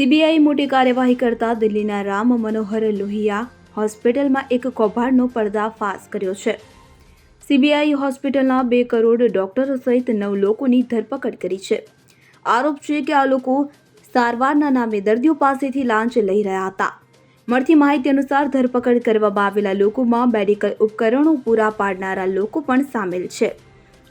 CBI મોટી કાર્યવાહી કરતા દિલ્હીના રામ મનોહર લોહિયા હોસ્પિટલમાં એક કૌભાંડનો પર્દાફાશ કર્યો છે. સીબીઆઈ હોસ્પિટલના બે કરોડ ડોક્ટરો સહિત નવ લોકોની ધરપકડ કરી છે. આરોપ છે કે આ લોકો સારવારના નામે દર્દીઓ પાસેથી લાંચ લઈ રહ્યા હતા. મળતી માહિતી અનુસાર ધરપકડ કરવામાં આવેલા લોકોમાં મેડિકલ ઉપકરણો પૂરા પાડનારા લોકો પણ સામેલ છે.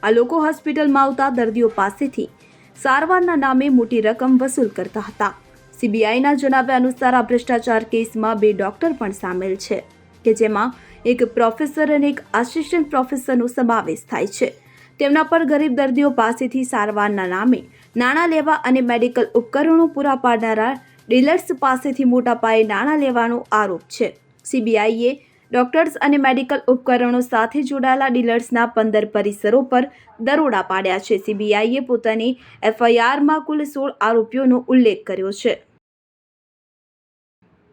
આ લોકો હોસ્પિટલમાં આવતા દર્દીઓ પાસેથી સારવારના નામે મોટી રકમ વસૂલ કરતા હતા. સીબીઆઈના જણાવ્યા અનુસાર આ ભ્રષ્ટાચાર કેસમાં બે ડોક્ટર પણ સામેલ છે, કે જેમાં એક પ્રોફેસર અને એક આસિસ્ટન્ટ પ્રોફેસરનો સમાવેશ થાય છે. તેમના પર ગરીબ દર્દીઓ પાસેથી સારવારના નામે નાણાં લેવા અને મેડિકલ ઉપકરણો પૂરા પાડનારા ડીલર્સ પાસેથી મોટા પાયે નાણાં લેવાનો આરોપ છે. સીબીઆઈએ ડોક્ટર્સ અને મેડિકલ ઉપકરણો સાથે જોડાયેલા ડીલર્સના પંદર પરિસરો પર દરોડા પાડ્યા છે. સીબીઆઈએ પોતાની એફઆઈઆરમાં કુલ સોળ આરોપીઓનો ઉલ્લેખ કર્યો છે.